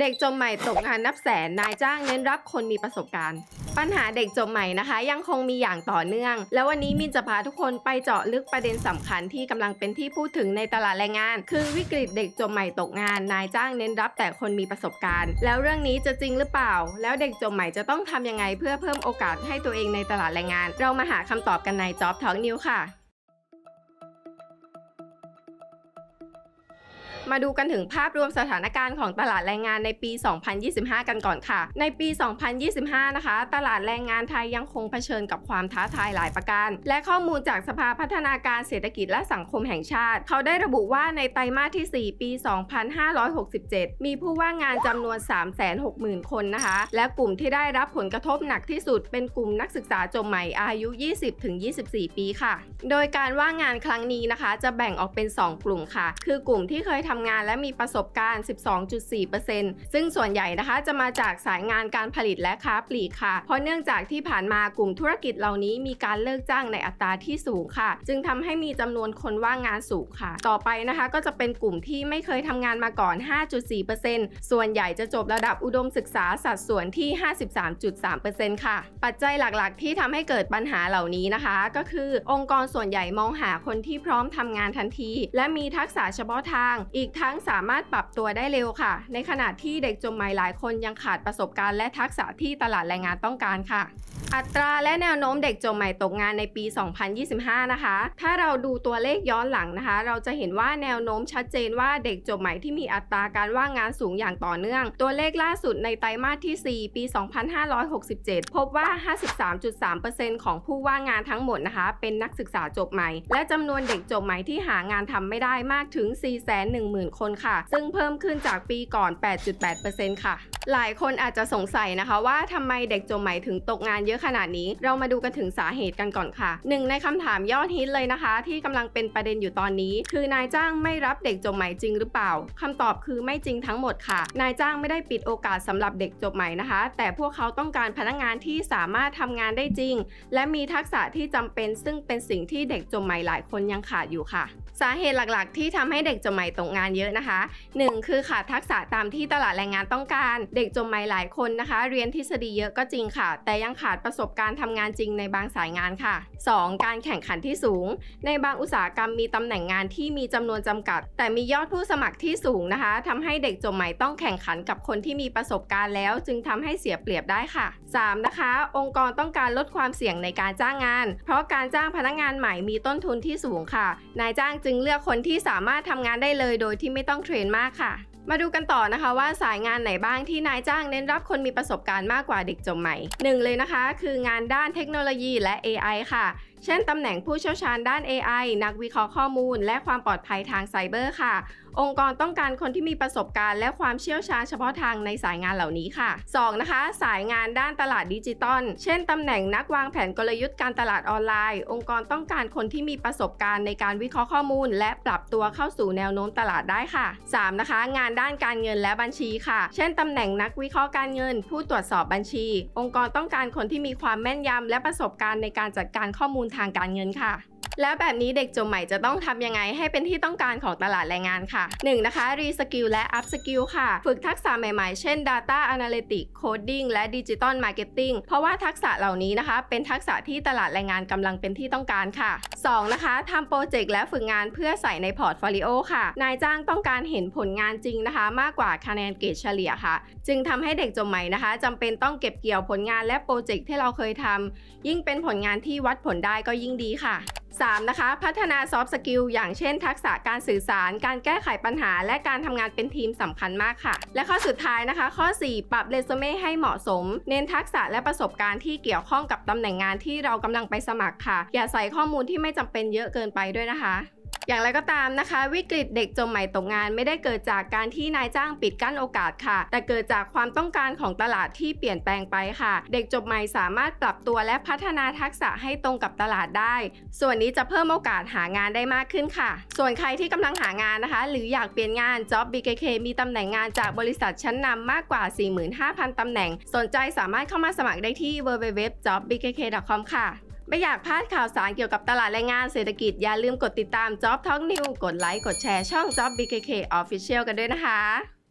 เด็กจบใหม่ตกงานนับแสนนายจ้างเน้นรับคนมีประสบการณ์ ปัญหาเด็กจบใหม่นะคะ ยังคงมีอย่างต่อเนื่อง แล้ววันนี้มินจะพาทุกคนไปเจาะลึกประเด็นสำคัญที่กำลังเป็นที่พูดถึงในตลาดแรงงาน คือวิกฤตเด็กจบใหม่ตกงาน นายจ้างเน้นรับแต่คนมีประสบการณ์ แล้วเรื่องนี้จะจริงหรือเปล่า แล้วเด็กจบใหม่จะต้องทำยังไงเพื่อเพิ่มโอกาสให้ตัวเองในตลาดแรงงาน เรามาหาคำตอบกันใน Job Talk News ค่ะ มาดูกันถึงภาพรวมสถานการณ์ของตลาดแรงงานในปี 2025 กันก่อนค่ะ ในปี 2025 นะคะ ตลาดแรงงานไทยยังคงเผชิญกับความท้าทายหลายประการ และข้อมูลจากสภาพัฒนาการเศรษฐกิจและสังคมแห่งชาติ เขาได้ระบุว่าในไตรมาสที่ 4 ปี 2567 มีผู้ว่างงานจำนวน 360,000 คนนะคะ และกลุ่มที่ได้รับผลกระทบหนักที่สุด เป็นกลุ่มนักศึกษาจบใหม่อายุ 20-24 ปีค่ะ โดยการว่างงานครั้งนี้นะคะ จะแบ่งออกเป็น 2 กลุ่มค่ะ คือกลุ่มที่เคยทำงานและมีประสบการณ์ 12.4%ซึ่งส่วนใหญ่นะคะจะมาจากสายงานการผลิตและค้าปลีกค่ะ เพราะเนื่องจากที่ผ่านมากลุ่มธุรกิจเหล่านี้มีการเลิกจ้างในอัตราที่สูงค่ะ จึงทำให้มีจำนวนคนว่างงานสูงค่ะ ต่อไปนะคะก็จะเป็นกลุ่มที่ไม่เคยทำงานมาก่อน 5.4%ส่วนใหญ่จะจบระดับอุดมศึกษาสัดส่วนที่ 53.3%ค่ะ ปัจจัยหลักๆ ที่ทำให้เกิดปัญหาเหล่านี้นะคะ ก็คือองค์กรส่วนใหญ่มองหาคนที่พร้อมทำงานทันที และมีทักษะเฉพาะทางอีกีกทั้งสามารถปรับตัวได้เร็วค่ะ ในขณะที่เด็กจบใหม่หลายคนยังขาดประสบการณ์และทักษะที่ตลาดแรงงานต้องการค่ะ อัตราและแนวโน้มเด็กจบใหม่ตกงานในปี 2025 นะคะ ถ้าเราดูตัวเลขย้อนหลังนะคะ เราจะเห็นว่าแนวโน้มชัดเจนว่าเด็กจบใหม่ที่มีอัตราการว่างงานสูงอย่างต่อเนื่อง ตัวเลขล่าสุดในไตรมาสที่ 4 ปี 2567 พบว่า 53.3%ของผู้ว่างงานทั้งหมดนะคะ เป็นนักศึกษาจบใหม่ และจำนวนเด็กจบใหม่ที่หางานทำไม่ได้มากถึง 41 40,000 คนค่ะ ซึ่งเพิ่มขึ้นจากปีก่อน 8.8%ค่ะ หลายคนอาจจะสงสัยนะคะ ว่าทำไมเด็กจบใหม่ถึงตกงานเยอะขนาดนี้ เรามาดูกันถึงสาเหตุกันก่อนค่ะหนึ่งในคำถามยอดฮิตเลยนะคะ ที่กำลังเป็นประเด็นอยู่ตอนนี้ คือนายจ้างไม่รับเด็กจบใหม่จริงหรือเปล่าคำตอบคือไม่จริงทั้งหมดค่ะ นายจ้างไม่ได้ปิดโอกาสสำหรับเด็กจบใหม่นะคะ แต่พวกเขาต้องการพนักงานที่สามารถทำงานได้จริง และมีทักษะที่จำเป็น ซึ่งเป็นสิ่งที่เด็กจบใหม่หลายคนยังขาดอยู่ค่ะ สาเหตุหลักๆ ที่ทำให้เด็กจบใหม่ตกงานเยอะนะคะ 1. คือขาดทักษะตามที่ตลาดแรงงานต้องการเด็กจบใหม่หลายคนนะคะ เรียนทฤษฎีเยอะก็จริงค่ะ แต่ยังขาดประสบการณ์ทำงานจริงในบางสายงานค่ะ 2. การแข่งขันที่สูง ในบางอุตสาหกรรมมีตำแหน่งงานที่มีจำนวนจำกัด แต่มียอดผู้สมัครที่สูงนะคะทำให้เด็กจบใหม่ต้องแข่งขันกับคนที่มีประสบการณ์แล้ว จึงทำให้เสียเปรียบได้ค่ะ 3. นะคะ องค์กรต้องการลดความเสี่ยงในการจ้างงาน เพราะการจ้างพนักงานใหม่มีต้นทุนที่สูงค่ะ นายจ้างจึงเลือกคนที่สามารถทำงานได้เลยโดยที่ไม่ต้องเทรนมากค่ะ มาดูกันต่อนะคะว่าสายงานไหนบ้างที่นายจ้างเน้นรับคนมีประสบการณ์มากกว่าเด็กจบใหม่หนึ่งเลยนะคะ คืองานด้านเทคโนโลยีและ AI ค่ะเช่นตำแหน่งผู้เชี่ยวชาญด้าน AI นักวิเคราะห์ข้อมูล และความปลอดภัยทางไซเบอร์ค่ะ องค์กรต้องการคนที่มีประสบการณ์ และความเชี่ยวชาญเฉพาะทางในสายงานเหล่านี้ค่ะ 2. นะคะ สายงานด้านตลาดดิจิตอล เช่นตำแหน่งนักวางแผนกลยุทธ์การตลาดออนไลน์ องค์กรต้องการคนที่มีประสบการณ์ในการวิเคราะห์ข้อมูล และปรับตัวเข้าสู่แนวโน้มตลาดได้ค่ะ 3. นะคะ งานด้านการเงินและบัญชีค่ะ เช่นตำแหน่งนักวิเคราะห์การเงิน ผู้ตรวจสอบบัญชี องค์กรต้องการคนที่มีความแม่นยำและประสบการณ์ในการจัดการข้อมูลทางการเงินค่ะ แล้วแบบนี้เด็กจบใหม่จะต้องทำยังไงให้เป็นที่ต้องการของตลาดแรงงานค่ะ 1. นะคะรีสกิลและอัพสกิลค่ะ ฝึกทักษะใหม่ๆ เช่น Data Analytics Coding และ Digital Marketing เพราะว่าทักษะเหล่านี้นะคะ เป็นทักษะที่ตลาดแรงงานกำลังเป็นที่ต้องการค่ะ 2. นะคะทำโปรเจกต์และฝึกงานเพื่อใส่ในพอร์ตโฟลิโอค่ะ นายจ้างต้องการเห็นผลงานจริงนะคะ มากกว่าคะแนนเกรดเฉลี่ยค่ะ จึงทำให้เด็กจบใหม่นะคะจำเป็นต้องเก็บเกี่ยวผลงานและโปรเจกต์ที่เราเคยทำยิ่งเป็นผลงานที่วัดผลได้ก็ยิ่งดีค่ะ 3. นะคะ พัฒนาซอฟต์สกิลอย่างเช่น ทักษะการสื่อสาร การแก้ไขปัญหา และการทำงานเป็นทีมสำคัญมากค่ะ และข้อสุดท้ายนะคะ ข้อ 4 ปรับเรซูเม่ให้เหมาะสม เน้นทักษะและประสบการณ์ที่เกี่ยวข้องกับตำแหน่งงานที่เรากำลังไปสมัครค่ะ อย่าใส่ข้อมูลที่ไม่จำเป็นเยอะเกินไปด้วยนะคะ อย่างไรก็ตามนะคะ วิกฤตเด็กจบใหม่ตกงานไม่ได้เกิดจากการที่นายจ้างปิดกั้นโอกาสค่ะ แต่เกิดจากความต้องการของตลาดที่เปลี่ยนแปลงไปค่ะ เด็กจบใหม่สามารถปรับตัวและพัฒนาทักษะให้ตรงกับตลาดได้ ส่วนนี้จะเพิ่มโอกาสหางานได้มากขึ้นค่ะ ส่วนใครที่กำลังหางานนะคะ หรืออยากเปลี่ยนงาน Job BKK มีตำแหน่งงานจากบริษัทชั้นนำมากกว่า 45,000ตำแหน่ง สนใจสามารถเข้ามาสมัครได้ที่ www.jobbkk.com ค่ะ ไม่อยากพลาดข่าวสารเกี่ยวกับตลาดแรงงานเศรษฐกิจ อย่าลืมกดติดตาม Job Talk new กดไลค์ กดแชร์ช่อง Job BKK Official กันด้วยนะคะ